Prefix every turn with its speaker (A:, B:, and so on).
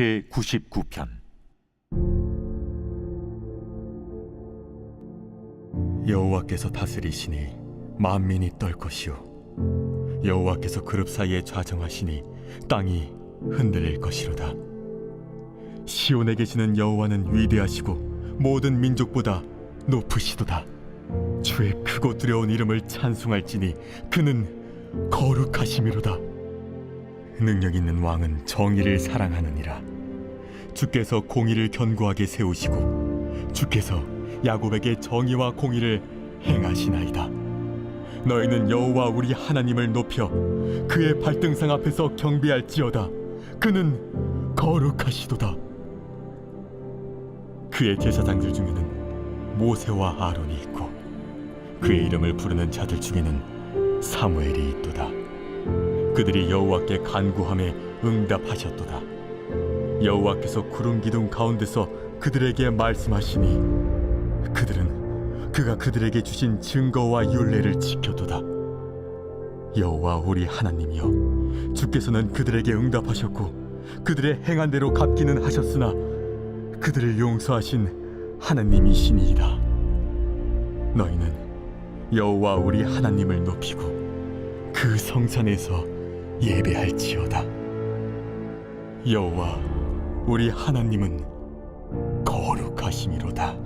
A: 제 99편.
B: 여호와께서 다스리시니 만민이 떨 것이요. 여호와께서 그룹 사이에 좌정하시니 땅이 흔들릴 것이로다. 시온에 계시는 여호와는 위대하시고 모든 민족보다 높으시도다. 주의 크고 두려운 이름을 찬송할지니 그는 거룩하심이로다 능력 있는 왕은 정의를 사랑하느니라 주께서 공의를 견고하게 세우시고 주께서 야곱에게 정의와 공의를 행하시나이다. 너희는 여호와 우리 하나님을 높여 그의 발등상 앞에서 경배할지어다. 그는 거룩하시도다. 그의 제사장들 중에는 모세와 아론이 있고 그의 이름을 부르는 자들 중에는 사무엘이 있도다. 그들이 여호와께 간구함에 응답하셨도다. 여호와께서 구름 기둥 가운데서 그들에게 말씀하시니 그들은 그가 그들에게 주신 증거와 율례를 지켜도다. 여호와 우리 하나님이여, 주께서는 그들에게 응답하셨고 그들의 행한 대로 갚기는 하셨으나 그들을 용서하신 하나님이시니이다. 너희는 여호와 우리 하나님을 높이고 그 성산에서 예배할지어다. 여호와 우리 하나님은 거룩하심이로다.